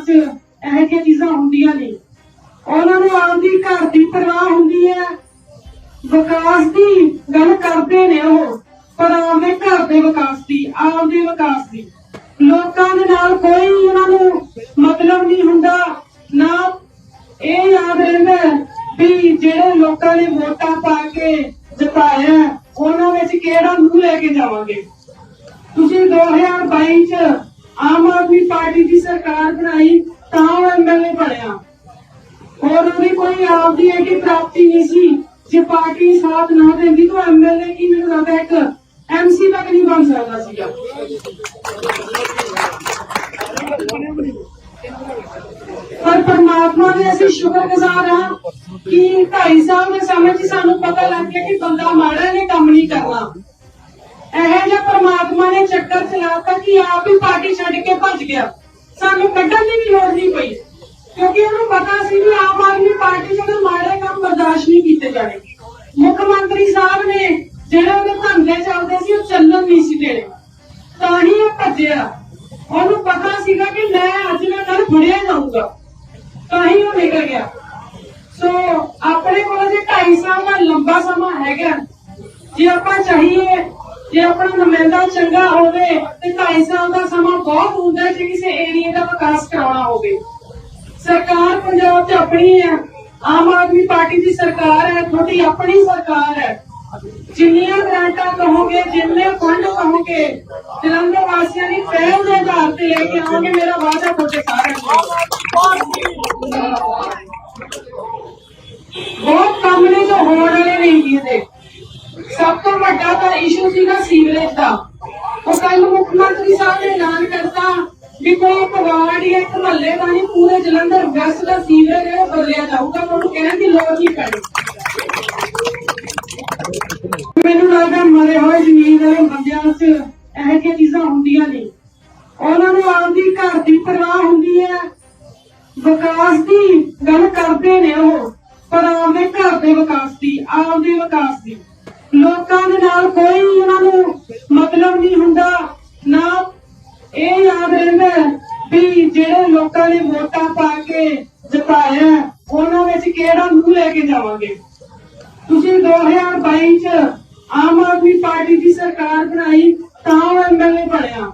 'ਚ ਇਹੋ ਜਿਹੀਆਂ ਚੀਜ਼ਾਂ ਹੁੰਦੀਆਂ ਨੇ। ਉਹਨਾਂ ਨੂੰ ਆਪਦੀ ਘਰ ਦੀ ਪਰਵਾਹ ਹੁੰਦੀ ਹੈ। ਵਿਕਾਸ ਦੀ ਗੱਲ ਕਰਦੇ ਨੇ ਉਹ, ਪਰ ਆਪਦੇ ਘਰ ਦੇ ਵਿਕਾਸ ਦੀ, ਆਪਦੇ ਵਿਕਾਸ ਦੀ। ਲੋਕਾਂ ਦੇ ਨਾਲ ਕੋਈ ਉਹਨਾਂ ਨੂੰ ਮਤਲਬ ਨਹੀਂ ਹੁੰਦਾ। ਨਾ ਇਹ ਯਾਦ ਰਹਿੰਦਾ ਵੀ ਜਿਹੜੇ ਲੋਕਾਂ ਨੇ ਵੋਟਾਂ ਪਾ ਕੇ ਜਿਤਾਇਆ, ਉਹਨਾਂ ਵਿੱਚ ਕਿਹੜਾ ਮੂੰਹ ਲੈ ਕੇ ਜਾਵਾਂਗੇ? ਤੁਸੀਂ 2022 ਚ ਆਮ ਆਦਮੀ ਪਾਰਟੀ ਦੀ ਸਰਕਾਰ ਬਣਾਈ ਤਾਂ ਉਹ ਐਮਐਲਏ ਬਣਿਆ। ਹੋਰ ਉਹਦੀ ਕੋਈ ਆਪਦੀ ਐਡੀ ਪ੍ਰਾਪਤੀ ਨਹੀਂ ਸੀ। ਜੇ ਪਾਰਟੀ ਸਾਥ ਨਾ ਦਿੰਦੀ ਤਾਂ ਐਮਐਲਏ ਕੀ ਮੈਨੂੰ ਲੱਗਦਾ ਇੱਕ ਐਮਸੀ ਤੱਕ ਨਹੀਂ ਬਣ ਸਕਦਾ ਸੀਗਾ। ਪਰ ਪਰਮਾਤਮਾ ਦੇ ਅਸੀਂ ਸ਼ੁਕਰਗੁਜ਼ਾਰ ਹਾਂ ਕਿ ਢਾਈ ਸਾਲ ਦੇ ਸਮੇਂ 'ਚ ਸਾਨੂੰ ਪਤਾ ਲੱਗ ਗਿਆ ਕਿ ਬੰਦਾ ਮਾੜਾ ਨੇ ਕੰਮ ਨਹੀਂ ਕਰਨਾ। ਜਿਹਾ ਨੇ ਚੱਕਰ ਚਲਾਤਾ ਕਿ ਆਪ ਹੀ ਪਾਰਟੀ ਛੱਡ ਕੇ ਭੱਜ ਗਿਆ। ਸਾਨੂੰ ਕੱਢਣ ਦੀ ਵੀ ਲੋੜ ਨਹੀਂ ਪਈ, ਕਿਉਂਕਿ ਉਹਨੂੰ ਪਤਾ ਸੀ ਵੀ ਆਮ ਆਦਮੀ ਪਾਰਟੀ ਜਿਹੜੇ ਮਾੜੇ ਕੰਮ ਬਰਦਾਸ਼ਤ ਨਹੀਂ ਕੀਤੇ ਜਾਣੇ। ਮੁੱਖ ਮੰਤਰੀ ਸਾਹਿਬ ਨੇ ਜਿਹੜੇ ਉਹਦੇ ਧੰਦੇ ਚੱਲਦੇ ਸੀ, ਉਹ ਚੱਲਣ ਨਹੀਂ ਸੀ ਦੇਣੇ। ਤਾਂ ਹੀ ਉਹ ਭੱਜਿਆ। ਉਹਨੂੰ ਪਤਾ ਸੀਗਾ ਕਿ ਮੈਂ ਅੱਜ ਨਾ ਕੱਲ ਫੜਿਆ ਜਾਊਗਾ। ਤਾਂ ਹੀ ਉਹ ਨਿਕਲ ਗਿਆ। ਸੋ ਆਪਣੇ ਕੋਲ ਜੇ 2.5 ਸਾਲ ਦਾ ਲੰਬਾ ਸਮਾਂ ਹੈਗਾ। ਜੇ ਆਪਾਂ ਚਾਹੀਏ ਜੇ ਆਪਣਾ ਨੁਮਾਇੰਦਾ ਚੰਗਾ ਹੋਵੇ ਤੇ 2.5 ਸਾਲ ਦਾ ਸਮਾਂ ਬਹੁਤ ਹੁੰਦਾ ਜੇ ਕਿਸੇ ਏਰੀਆ ਦਾ ਵਿਕਾਸ ਕਰਾਉਣਾ ਹੋਵੇ। ਸਰਕਾਰ ਪੰਜਾਬ 'ਚ ਆਪਣੀ ਹੈ। ਆਮ ਆਦਮੀ ਪਾਰਟੀ ਦੀ ਸਰਕਾਰ ਹੈ, ਤੁਹਾਡੀ ਆਪਣੀ ਸਰਕਾਰ ਹੈ। ਜਿੰਨੀਆਂ ਗ੍ਰਾਂਟਾਂ ਕਹੋਗੇ, ਜਿੰਨੇ ਫੰਡ ਕਹੋਗੇ, ਜਲੰਧਰ ਵਾਸੀਆਂ ਦੀ ਪਹਿਲ ਦੇ ਆਧਾਰ ਤੇ ਲੈ ਕੇ ਆਓਗੇ ਮੇਰਾ ਵਾਅਦਾ ਤੁਹਾਡੇ ਸਾਰਿਆਂ ਨਾਲ ਬਹੁਤ ਕੰਮ ਨੇ ਜੋ ਹੋਣ ਵਾਲੇ ਨਹੀਂ ਜੀ ਇਹਦੇ ਸਭ ਤੋਂ ਵੱਡਾ ਇਸ਼ੂ ਸੀਗਾ ਸੀਵਰੇਜ ਦਾ। ਉਹ ਕੱਲ ਮੁੱਖ ਮੰਤਰੀ ਸਾਹਿਬ ਨੇ ਐਲਾਨ ਕਰਤਾ ਵੀ ਕੋਈ ਇੱਕ ਜਾਂ ਇੱਕ ਮਹੱਲੇ ਦਾ ਨਹੀਂ ਪੂਰੇ ਜਲੰਧਰ ਵੈਸਟ ਦਾ ਸੀਵਰੇਜ ਹੈ ਬਦਲਿਆ ਜਾਊਗਾ ਉਹਨੂੰ ਕਹਿਣ ਦੀ ਲੋੜ ਨਹੀਂ ਪੈਣੀ। ਮੈਨੂੰ ਲੱਗਦਾ ਮਰੇ ਹੋਏ ਜ਼ਮੀਨ ਦੇ ਬੰਦਿਆਂ 'ਚ ਇਹੋ ਜਿਹੀਆਂ ਚੀਜ਼ਾਂ ਹੁੰਦੀਆਂ ਨੇ ਉਹਨਾਂ ਨੂੰ ਆਪਦੀ ਘਰ ਦੀ ਪਰਵਾਹ ਹੁੰਦੀ ਹੈ। ਵਿਕਾਸ ਦੀ ਗੱਲ ਕਰਦੇ ਨੇ ਉਹ, ਪਰ ਆਪਦੇ ਘਰ ਦੇ ਵਿਕਾਸ ਦੀ, ਆਪਦੇ ਵਿਕਾਸ ਦੀ। ਲੋਕਾਂ ਦੇ ਨਾਲ ਕੋਈ ਉਹਨਾਂ ਨੂੰ ਮਤਲਬ ਨਹੀਂ ਹੁੰਦਾ, ਨਾ ਇਹ ਯਾਦ ਰਹਿੰਦਾ ਵੀ ਜਿਹੜੇ ਲੋਕਾਂ ਨੇ ਵੋਟਾਂ ਪਾ ਕੇ ਜਿਤਾਇਆ, ਉਹਨਾਂ ਵਿੱਚ ਕਿਹੜਾ ਮੂੰਹ ਲੈ ਕੇ ਜਾਵਾਂਗੇ? ਤੁਸੀਂ 2022 ਚ ਆਮ ਆਦਮੀ ਪਾਰਟੀ ਦੀ ਸਰਕਾਰ ਬਣਾਈ, ਤਾਂ ਉਹ ਐਮਐਲਏ ਬਣਿਆ।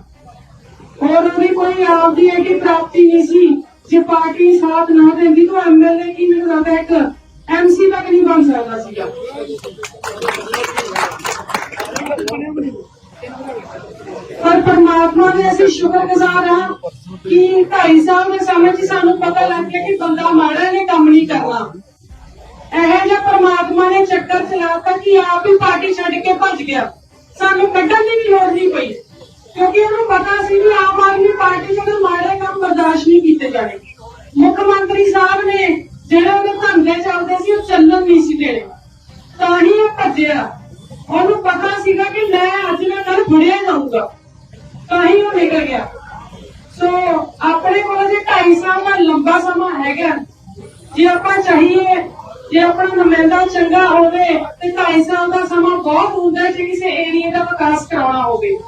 ਹੋਰ ਉਹਦੀ ਕੋਈ ਆਪਦੀ ਐਡੀ ਪ੍ਰਾਪਤੀ ਨਹੀਂ ਸੀ, ਜੇ ਪਾਰਟੀ ਸਾਥ ਨਾ ਦਿੰਦੀ ਤਾਂ ਐਮਐਲਏ ਕੀ ਮੈਨੂੰ ਲੱਗਦਾ ਇੱਕ ਐਮਸੀ ਤੱਕ ਨਹੀਂ ਬਣ ਸਕਦਾ ਸੀਗਾ। ਪਰ ਪਰਮਾਤਮਾ ਦੇ ਅਸੀਂ ਸ਼ੁਕਰਗੁਜ਼ਾਰ ਹਾਂ ਕਿ 2.5 ਸਾਲ ਦੇ ਸਮੇਂ 'ਚ ਸਾਨੂੰ ਪਤਾ ਲੱਗ ਗਿਆ ਕਿ ਬੰਦਾ ਮਾੜਾ ਨੇ ਕੰਮ ਨਹੀਂ ਕਰਨਾ। ਇਹ ਜਿਹਾ ਪਰਮਾਤਮਾ ਨੇ ਚੱਕਰ ਚਲਾਤਾ ਕਿ ਆਪ ਹੀ ਪਾਰਟੀ ਛੱਡ ਕੇ ਭੱਜ ਗਿਆ। ਸਾਨੂੰ ਕੱਢਣ ਦੀ ਵੀ ਲੋੜ ਨਹੀਂ ਪਈ, ਕਿਉਂਕਿ ਉਹਨੂੰ ਪਤਾ ਸੀ ਵੀ ਆਮ ਆਦਮੀ ਪਾਰਟੀ ਜਿਹੜੇ ਮਾੜੇ ਕੰਮ ਬਰਦਾਸ਼ਤ ਨਹੀਂ ਕੀਤੇ ਜਾਣੇ। ਮੁੱਖ ਮੰਤਰੀ ਸਾਹਿਬ ਨੇ ਜਿਹੜੇ ਉਹਦੇ ਧੰਦੇ ਚੱਲਦੇ ਸੀ, ਉਹ ਚੱਲਣ ਨਹੀਂ ਸੀ ਦੇਣੇ। ਤਾਂ ਹੀ ਉਹ ਭੱਜਿਆ। ਉਹਨੂੰ ਪਤਾ ਸੀਗਾ ਕਿ ਮੈਂ ਅੱਜ ਨਾ ਕੱਲ ਫੜਿਆ ਜਾਊਗਾ। ਤਾਂ ਹੀ ਉਹ ਨਿਕਲ ਗਿਆ। ਸੋ ਆਪਣੇ ਕੋਲ ਜੇ 2.5 ਸਾਲ ਦਾ ਲੰਬਾ ਸਮਾਂ ਹੈਗਾ। ਜੇ ਆਪਾਂ ਚਾਹੀਏ, ਜੇ ਆਪਣਾ ਨੁਮਾਇੰਦਾ ਚੰਗਾ ਹੋਵੇ, ਤੇ 2.5 ਸਾਲ ਦਾ ਸਮਾਂ ਬਹੁਤ ਹੁੰਦਾ ਜੇ ਕਿਸੇ ਏਰੀਆ ਦਾ ਵਿਕਾਸ ਕਰਾਉਣਾ ਹੋਵੇ।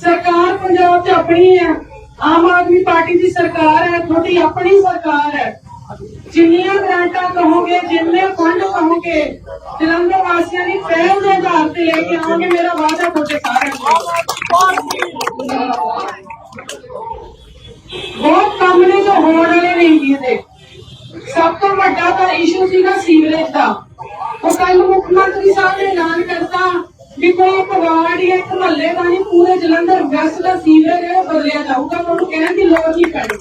ਸਰਕਾਰ ਪੰਜਾਬ 'ਚ ਆਪਣੀ ਹੈ। ਆਮ ਆਦਮੀ ਪਾਰਟੀ ਦੀ ਸਰਕਾਰ ਹੈ, ਤੁਹਾਡੀ ਆਪਣੀ ਸਰਕਾਰ ਹੈ। ਜਿੰਨੀਆਂ ਗ੍ਰਾਂਟਾਂ ਕਹੋਗੇ ਜਿੰਨੇ ਫੰਡ ਕਹੋਗੇ ਜਲੰਧਰ ਵਾਸੀਆਂ ਦੀ ਪਹਿਲ ਦੇ ਆਧਾਰ ਤੇ ਲੈ ਕੇ ਆਓਗੇ ਮੇਰਾ ਵਾਅਦਾ ਤੁਹਾਡੇ ਸਾਰਿਆਂ ਨਾਲ ਬਹੁਤ ਕੰਮ ਨੇ ਜੋ ਹੋਣ ਵਾਲੇ ਨਹੀਂ ਜੀ ਇਹਦੇ ਸਭ ਤੋਂ ਵੱਡਾ ਤਾਂ ਇਸ਼ੂ ਸੀਗਾ ਸੀਵਰੇਜ ਦਾ ਉਹ ਕੱਲ ਮੁੱਖ ਮੰਤਰੀ ਸਾਹਿਬ ਨੇ ਐਲਾਨ ਕਰਤਾ ਵੀ ਕੋਈ ਇੱਕ ਵਾਰਡ ਜਾਂ ਇੱਕ ਮਹੱਲੇ ਦਾ ਨਹੀਂ ਪੂਰੇ ਜਲੰਧਰ ਵੈਸਟ ਦਾ ਸੀਵਰੇਜ ਹੈ ਉਹ ਬਦਲਿਆ ਜਾਊਗਾ ਉਹਨੂੰ ਕਹਿਣ ਦੀ ਲੋੜ ਨਹੀਂ ਪੈਣੀ